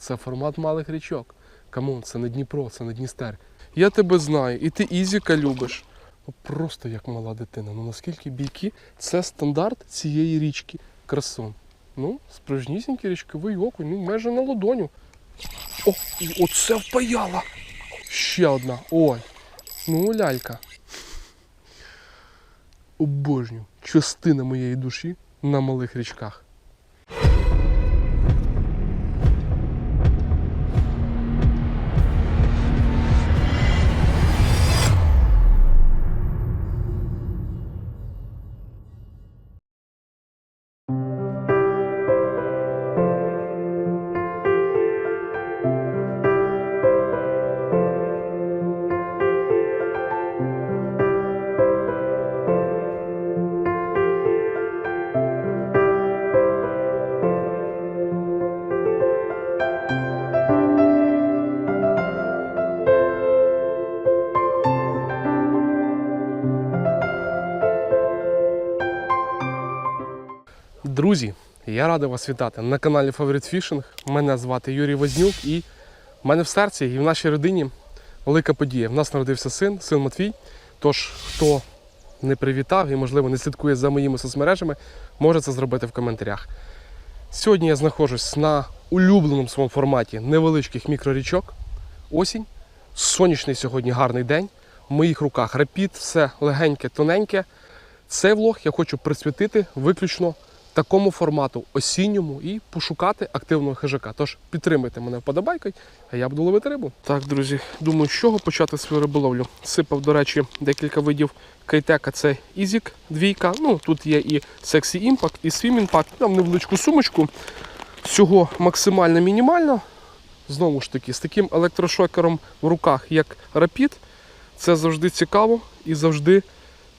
Це формат малих річок. Камон, це не Дніпро, це не Дністер. Я тебе знаю, і ти Ізіка любиш. Ну, просто як мала дитина. Ну наскільки бійки це стандарт цієї річки. Красун. Ну, справжнісінький річковий окунь, ну майже на ладоню. О, і оце впаяла. Ще одна. Ой. Ну, лялька. Обожнюю. Частина моєї душі на малих річках. Я радий вас вітати на каналі Favorite Fishing. Мене звати Юрій Вознюк і в мене в серці і в нашій родині велика подія. В нас народився син, син Матвій. Тож, хто не привітав і, можливо, не слідкує за моїми соцмережами, може це зробити в коментарях. Сьогодні я знаходжусь на улюбленому своєму форматі невеличких мікрорічок. Осінь. Сонячний сьогодні гарний день. В моїх руках рапід, все легеньке, тоненьке. Цей влог я хочу присвятити виключно такому формату осінньому і пошукати активного хижака. Тож підтримайте мене вподобайкою, а я буду ловити рибу. Так, друзі, думаю, з чого почати свою риболовлю. Сипав, до речі, декілька видів кайтека. Це Ізік, двійка. Ну тут є і Sexy Impact, і Swim Impact. Там невеличку сумочку. Всього максимально мінімально. Знову ж таки, з таким електрошокером в руках, як Rapid, це завжди цікаво і завжди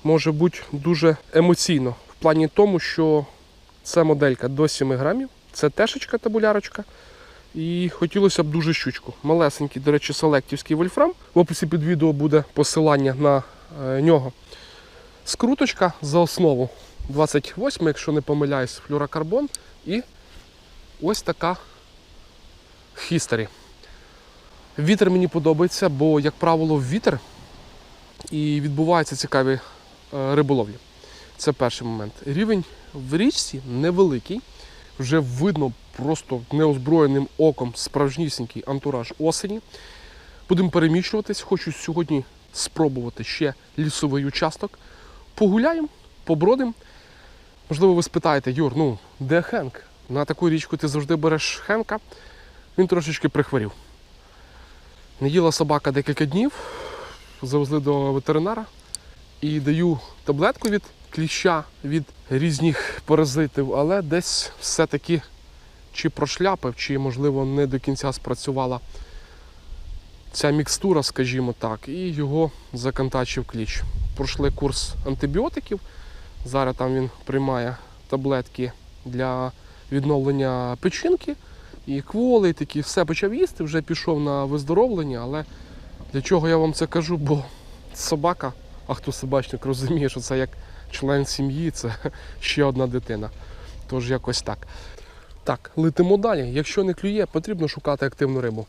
може бути дуже емоційно. В плані тому, що це моделька до 7 грамів, це тешечка табулярочка. І хотілося б дуже щучку. Малесенький, до речі, селектівський вольфрам. В описі під відео буде посилання на е, нього. Скруточка за основу 28, якщо не помиляюсь, флюрокарбон. І ось така хістері. Вітер мені подобається, бо, як правило, вітер і відбуваються цікаві е, риболовлі. Це перший момент. Рівень в річці невеликий. Вже видно просто неозброєним оком справжнісінький антураж осені. Будемо переміщуватись. Хочу сьогодні спробувати ще лісовий участок. Погуляємо, побродимо. Можливо, ви спитаєте, Юр, ну де Хенк? На таку річку ти завжди береш Хенка. Він трошечки прихворів. Не їла собака декілька днів, завезли до ветеринара і даю таблетку від кліща, від різних паразитів, але десь все-таки чи прошляпив, чи, можливо, не до кінця спрацювала ця мікстура, скажімо так, і його закантачив кліч. Пройшли курс антибіотиків. Зараз там він приймає таблетки для відновлення печінки. І кволи, і такі все почав їсти, вже пішов на виздоровлення, але для чого я вам це кажу? Бо собака, а хто собачник розуміє, що це як член сім'ї, це ще одна дитина. Тож якось так. Так, летимо далі. Якщо не клює, потрібно шукати активну рибу.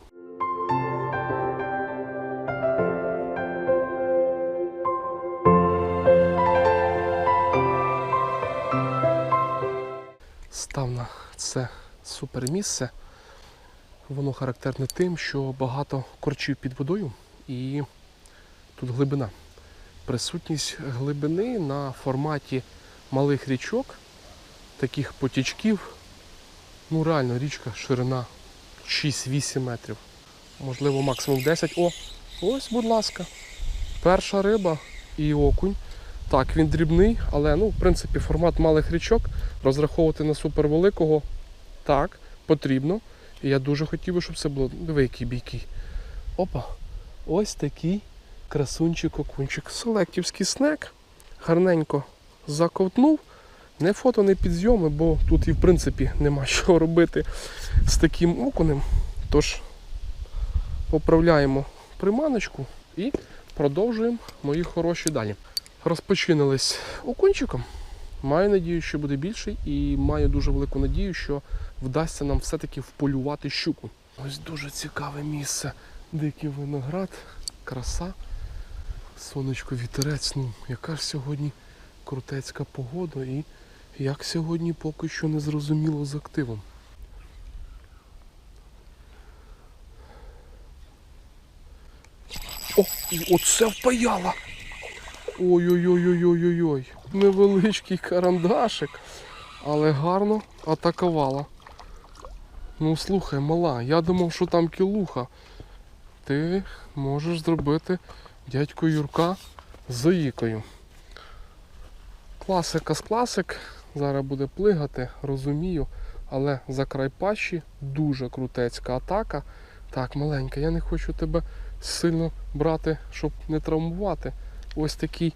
Став на це супер місце. Воно характерне тим, що багато корчів під водою і тут глибина. Присутність глибини на форматі малих річок, таких потічків. Ну реально річка ширина 6-8 метрів. Можливо, максимум 10. О, ось, будь ласка. Перша риба і окунь. Так, він дрібний, але ну, в принципі формат малих річок розраховувати на супервеликого так, потрібно. І я дуже хотів би, щоб це було великий бійкий. Опа! Ось такий красунчик окунчик. Селектівський снек. Гарненько заковтнув. Не фото, не підйоми, бо тут і в принципі нема що робити з таким окунем. Тож поправляємо приманочку і продовжуємо мої хороші далі. Розпочинились окунчиком. Маю надію, що буде більший, і маю дуже велику надію, що вдасться нам все-таки вполювати щуку. Ось дуже цікаве місце. Дикий виноград, краса, сонечко, вітерець. Ну, яка ж сьогодні крутецька погода і як сьогодні поки що не зрозуміло з активом. О, оце впаяло! Ой-ой-ой-ой-ой-ой. Невеличкий карандашик, але гарно атакувала. Ну слухай, мала, я думав, що там кілуха. Ти можеш зробити дядько Юрка з заїкою. Класика з класик. Зараз буде плигати, розумію. Але за край пащі дуже крутецька атака. Так, маленька, я не хочу тебе сильно брати, щоб не травмувати. Ось такий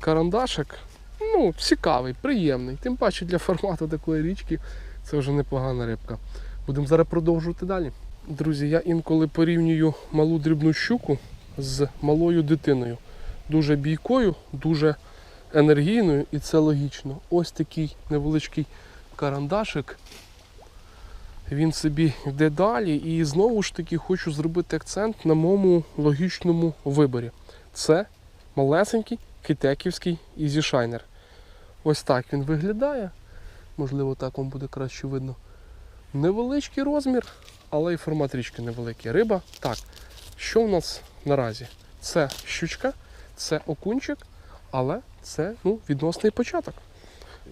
карандашик. Ну, цікавий, приємний. Тим паче для формату такої річки це вже непогана рибка. Будемо зараз продовжувати далі. Друзі, я інколи порівнюю малу дрібну щуку з малою дитиною. Дуже бійкою, дуже енергійною, і це логічно. Ось такий невеличкий карандашик. Він собі йде далі, і знову ж таки хочу зробити акцент на моєму логічному виборі. Це малесенький китеківський Shiner. Ось так він виглядає. Можливо, так вам буде краще видно. Невеличкий розмір, але і формат річки невеликий. Риба. Так, що в нас наразі? Це щучка, це окунчик, але це ну, відносний початок.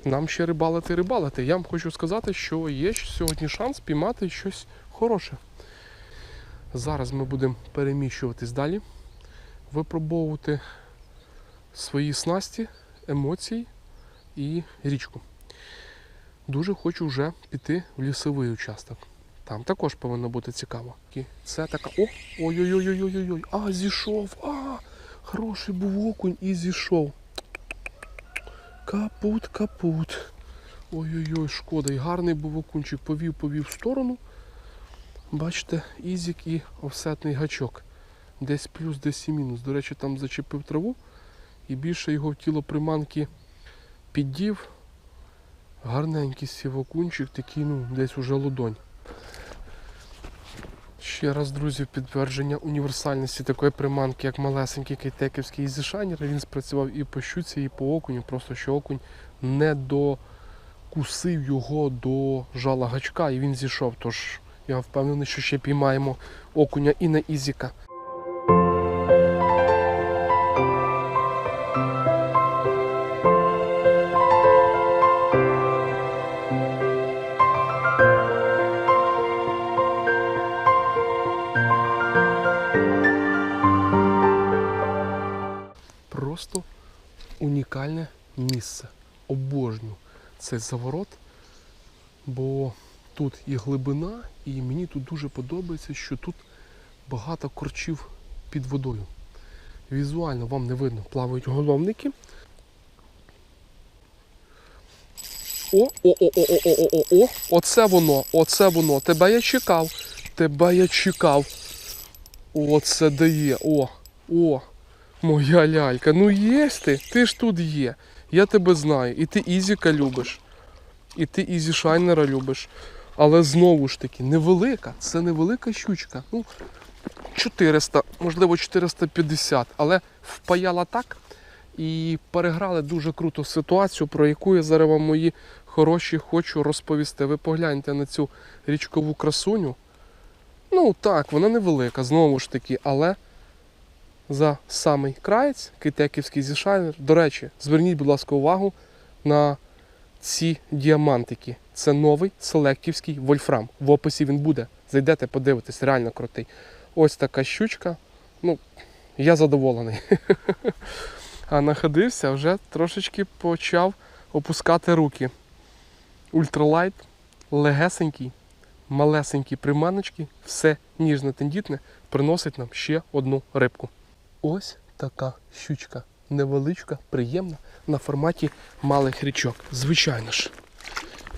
Нам ще рибалити, рибалити. Я вам хочу сказати, що є сьогодні шанс піймати щось хороше. Зараз ми будемо переміщуватись далі, випробовувати свої снасті, емоції і річку. Дуже хочу вже піти в лісовий участок. Там також повинно бути цікаво. Це така. О! Ой-ой-ой-ой-ой-ой! А, зійшов! А! Хороший був окунь і зійшов. Капут, капут. Ой-ой-ой, шкода. І гарний був окунчик. Повів, повів в сторону. Бачите, ізік і офсетний гачок. Десь плюс, десь і мінус. До речі, там зачепив траву і більше його в тіло приманки піддів. Гарненький сівокунчик, такий, ну, десь уже лодонь. Ще раз, друзі, підтвердження універсальності такої приманки, як малесенький кейтеківський ізішайнер. Він спрацював і по щуці, і по окуню. Просто що окунь не докусив його до жала гачка і він зійшов. Тож я впевнений, що ще піймаємо окуня і на ізіка. Цей заворот, бо тут і глибина, і мені тут дуже подобається, що тут багато корчів під водою. Візуально вам не видно, плавають головники. О, о, о, о, о, о, о, о, о, оце воно, оце воно. Тебе я чекав. Тебе я чекав. Оце дає. О, о. Моя лялька, ну є ти, ти ж тут є. Я тебе знаю. І ти Ізіка любиш. І ти Ізі Шайнера любиш. Але знову ж таки, невелика, це невелика щучка. Ну, 400, можливо, 450, але впаяла так і переграли дуже круто ситуацію, про яку я зараз вам мої хороші хочу розповісти. Ви погляньте на цю річкову красуню. Ну так, вона невелика, знову ж таки, але за самий краєць, китеківський зішайнер. До речі, зверніть, будь ласка, увагу на ці діамантики. Це новий селектівський вольфрам. В описі він буде. Зайдете, подивитесь, реально крутий. Ось така щучка. Ну, я задоволений. А находився, вже трошечки почав опускати руки. Ультралайт, легесенький, малесенькі приманочки, все ніжне тендітне приносить нам ще одну рибку. Ось така щучка. Невеличка, приємна, на форматі малих річок. Звичайно ж.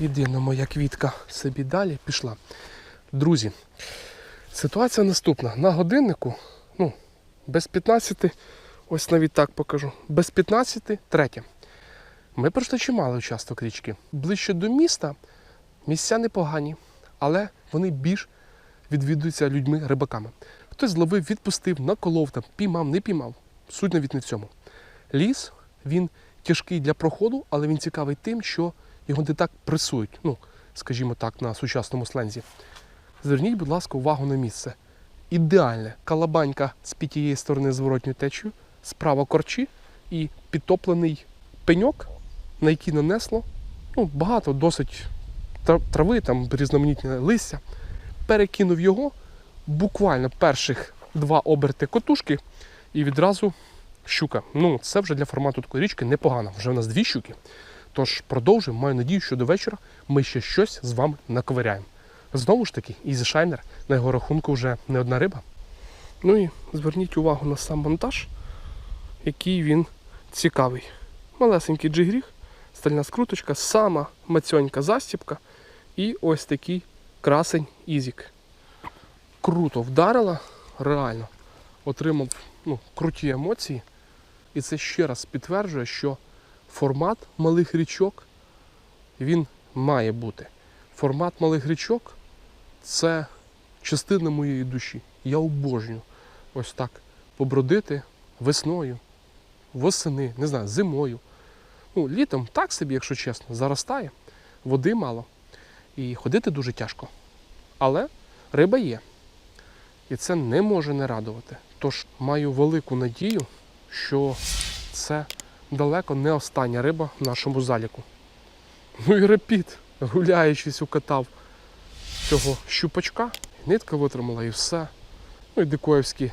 Єдина моя квітка собі далі пішла. Друзі, ситуація наступна. На годиннику, ну, без 15, ось навіть так покажу, без 15 третє. Ми пройшли чималий участок річки. Ближче до міста місця непогані, але вони більш відвідується людьми-рибаками. Хтось зловив, відпустив, наколов там, піймав, не піймав. Суть навіть не в цьому. Ліс він тяжкий для проходу, але він цікавий тим, що його не так пресують. Ну, скажімо так, на сучасному слензі. Зверніть, будь ласка, увагу на місце. Ідеальне калабанька з під тієї сторони зворотньої течію, справа корчі і підтоплений пеньок, на який нанесло ну, багато досить трави, там різноманітне листя. Перекинув його буквально перших два оберти котушки і відразу щука. Ну, це вже для формату такої річки непогано. Вже в нас дві щуки. Тож продовжуємо. Маю надію, що до вечора ми ще щось з вами наковиряємо. Знову ж таки, Easy Shiner, на його рахунку вже не одна риба. Ну і зверніть увагу на сам монтаж, який він цікавий. Малесенький джигріг, стальна скруточка, сама мацьонька застіпка і ось такий красень Ізік. Круто вдарила, реально отримав ну, круті емоції. І це ще раз підтверджує, що формат малих річок він має бути. Формат малих річок це частина моєї душі. Я обожнюю ось так побродити весною, восени, не знаю, зимою. Ну, літом так собі, якщо чесно, заростає, води мало. І ходити дуже тяжко. Але риба є. І це не може не радувати. Тож маю велику надію, що це далеко не остання риба в нашому заліку. Ну і репіт, гуляючись, укатав цього щупачка, нитка витримала і все. Ну і дикоївські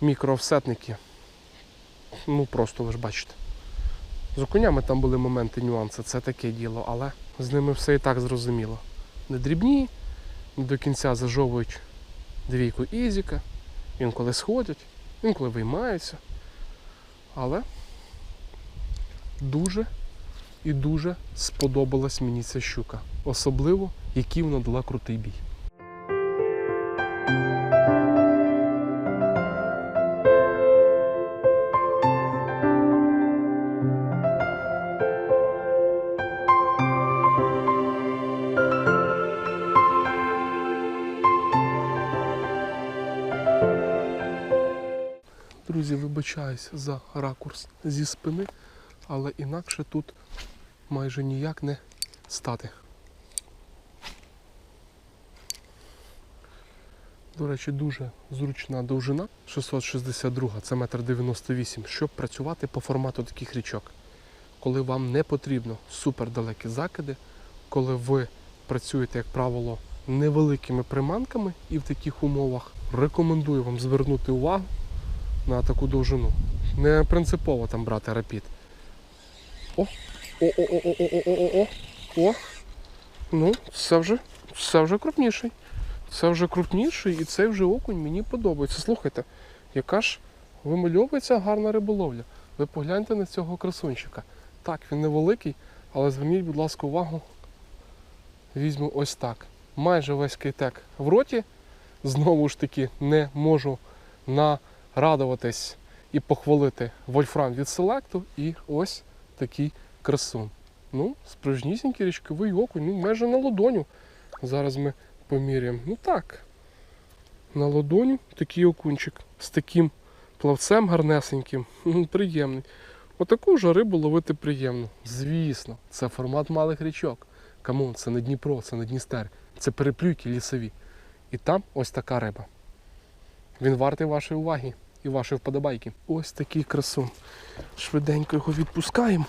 мікроофсетники. Ну просто ви ж бачите. З окунями там були моменти, нюанси, це таке діло, але з ними все і так зрозуміло. Не дрібні, не до кінця зажовують двійку Ізіка, інколи сходять, інколи виймаються. Але дуже і дуже сподобалась мені ця щука. Особливо, який вона дала крутий бій. Вибачаюсь за ракурс зі спини, але інакше тут майже ніяк не стати. До речі, дуже зручна довжина 662, це метр 98, щоб працювати по формату таких річок. Коли вам не потрібно супердалекі закиди, коли ви працюєте, як правило, невеликими приманками і в таких умовах, рекомендую вам звернути увагу на таку довжину. Не принципово там брати рапід. О! О-о-о-о-о-о-о-о! О! Ну, це вже, це вже крупніший. Це вже крупніший і цей вже окунь мені подобається. Слухайте, яка ж вимальовується гарна риболовля. Ви погляньте на цього красунчика. Так, він невеликий, але зверніть, будь ласка, увагу. Візьму ось так. Майже весь кейтек в роті. Знову ж таки, не можу нарадуватись і похвалити вольфрам від селекту. І ось такий красун. Ну, справжнісінький річковий окунь, ну майже на ладоню. Зараз ми поміряємо. Ну так. На ладоню такий окунчик з таким плавцем гарнесеньким. Приємний. Отаку вже рибу ловити приємно. Звісно, це формат малих річок. Камон, це не Дніпро, це не Дністер. Це переплюйки лісові. І там ось така риба. Він вартий вашої уваги і вашої вподобайки. Ось такий красун. Швиденько його відпускаємо.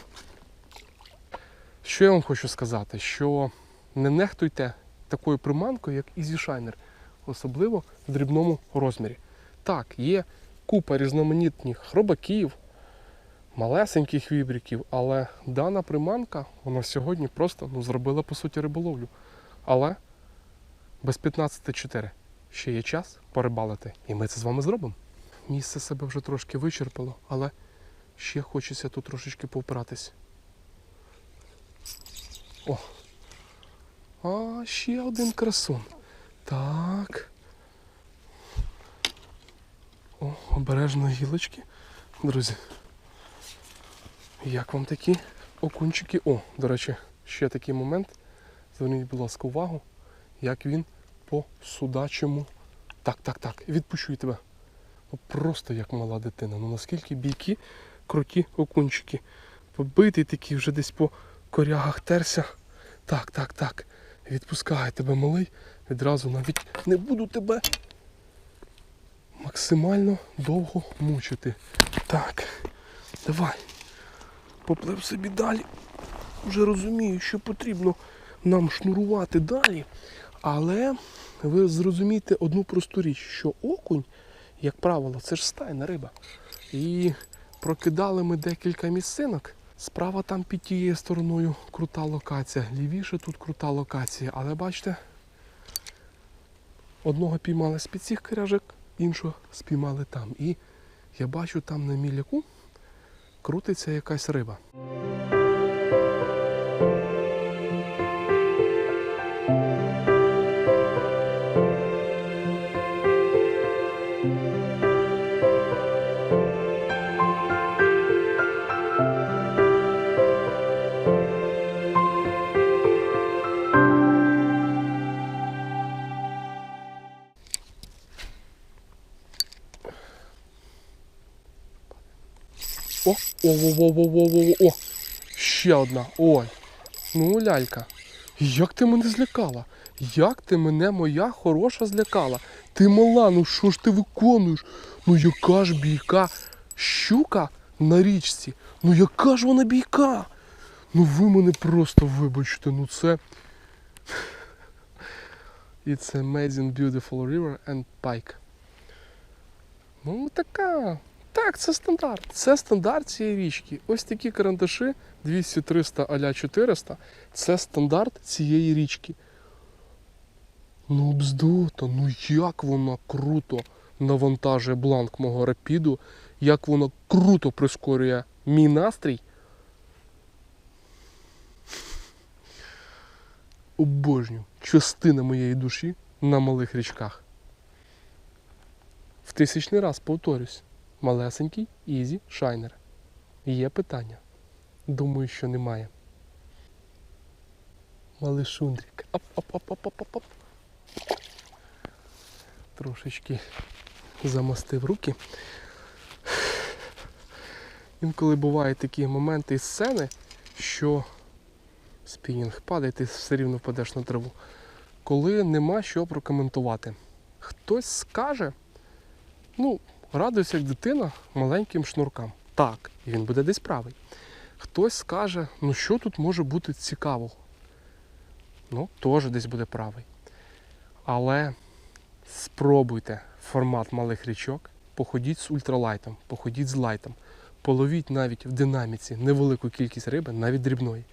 Що я вам хочу сказати? Що не нехтуйте такою приманкою, як Shiner, особливо в дрібному розмірі. Так, є купа різноманітних хробаків, малесеньких вібриків, але дана приманка вона сьогодні просто ну, зробила по суті риболовлю. Але без 15.4 ще є час порибалити, і ми це з вами зробимо. Місце себе вже трошки вичерпало, але ще хочеться тут трошечки повпиратись. О! А, ще один красун. Так. О, обережно гілочки. Друзі. Як вам такі окунчики? О, до речі, ще такий момент. Зверніть, будь ласка, увагу, як він по судачому. Так, так, так. Відпущу тебе. Ну, просто як мала дитина. Ну наскільки бійкі, круті окунчики. Побитий такий вже десь по корягах терся. Так, так, так. Відпускай тебе малий. Відразу навіть не буду тебе максимально довго мучити. Так, давай. Поплив собі далі. Вже розумію, що потрібно нам шнурувати далі. Але ви зрозумієте одну просту річ, що окунь, як правило, це ж стайна риба. І прокидали ми декілька місцинок. Справа там під тією стороною крута локація, лівіше тут крута локація. Але бачите, одного піймали з під цих коряжок, іншого спіймали там. І я бачу там на міляку крутиться якась риба. О, о, о, о, о, о, о. Ще одна. Ой. Ну, лялька. Як ти мене злякала? Як ти мене, моя хороша, злякала? Ти мала, ну що ж ти виконуєш? Ну яка ж бійка щука на річці? Ну яка ж вона бійка? Ну ви мене просто вибачте, ну це. It's amazing beautiful river and pike. Ну така. Так, це стандарт. Це стандарт цієї річки. Ось такі карандаші 200-300 аля 400. Це стандарт цієї річки. Ну, бздуто, ну як вона круто навантажує бланк мого рапіду, як вона круто прискорює мій настрій. Обожнюю частина моєї душі на малих річках. В тисячний раз повторюсь. Малесенький Ізі Шайнер. Є питання? Думаю, що немає. Малишундрик. Оп-оп-оп-оп-оп-оп. Трошечки замастив руки. Інколи бувають такі моменти і сцени, що спінінг падає, ти все рівно впадеш на траву. Коли нема що прокоментувати. Хтось скаже, ну, радуйся, як дитина маленьким шнуркам. Так, і він буде десь правий. Хтось скаже, ну що тут може бути цікавого? Ну, теж десь буде правий. Але спробуйте формат малих річок, походіть з ультралайтом, походіть з лайтом, половіть навіть в динаміці невелику кількість риби, навіть дрібної.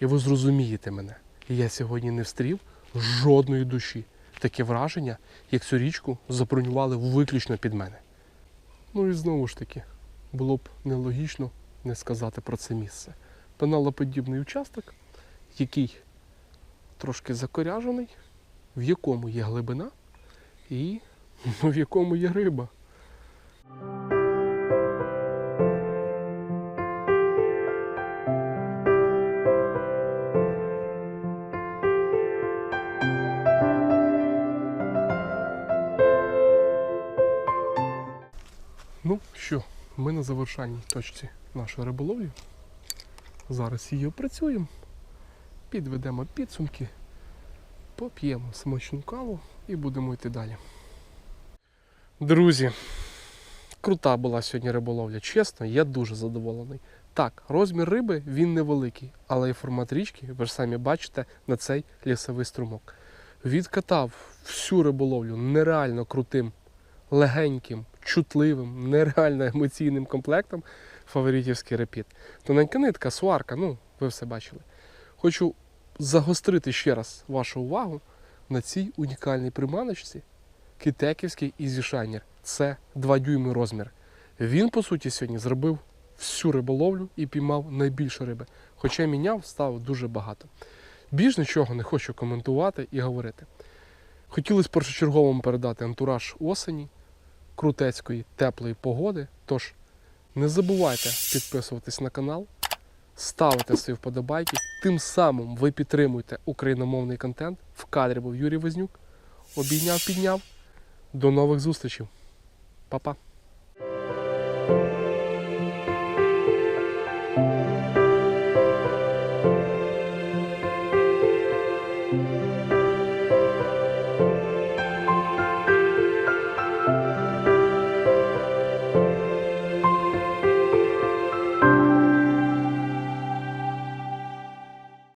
І ви зрозумієте мене. Я сьогодні не встрів жодної душі. Таке враження, як цю річку забронювали виключно під мене. Ну і знову ж таки, було б нелогічно не сказати про це місце. Пеналоподібний участок, який трошки закоряжений, в якому є глибина і ну, в якому є риба. Ми на завершальній точці нашої риболовлі. Зараз її опрацюємо, підведемо підсумки, поп'ємо смачну каву і будемо йти далі. Друзі, крута була сьогодні риболовля. Чесно, я дуже задоволений. Так, розмір риби він невеликий, але і формат річки, ви ж самі бачите, на цей лісовий струмок. Відкатав всю риболовлю нереально крутим, легеньким, чутливим, нереально емоційним комплектом фаворитівський репіт. Тоненька нитка, сварка, ну, ви все бачили. Хочу загострити ще раз вашу увагу на цій унікальній приманочці китеківський Shiner. Це 2 дюйми розмір. Він, по суті, сьогодні зробив всю риболовлю і піймав найбільше риби. Хоча міняв, став дуже багато. Більш нічого не хочу коментувати і говорити. Хотілося першочергово передати антураж осені, крутецької, теплої погоди. Тож не забувайте підписуватись на канал, ставити свої вподобайки. Тим самим ви підтримуєте україномовний контент. В кадрі був Юрій Вознюк. обійняв, підняв. До нових зустрічей. Па-па.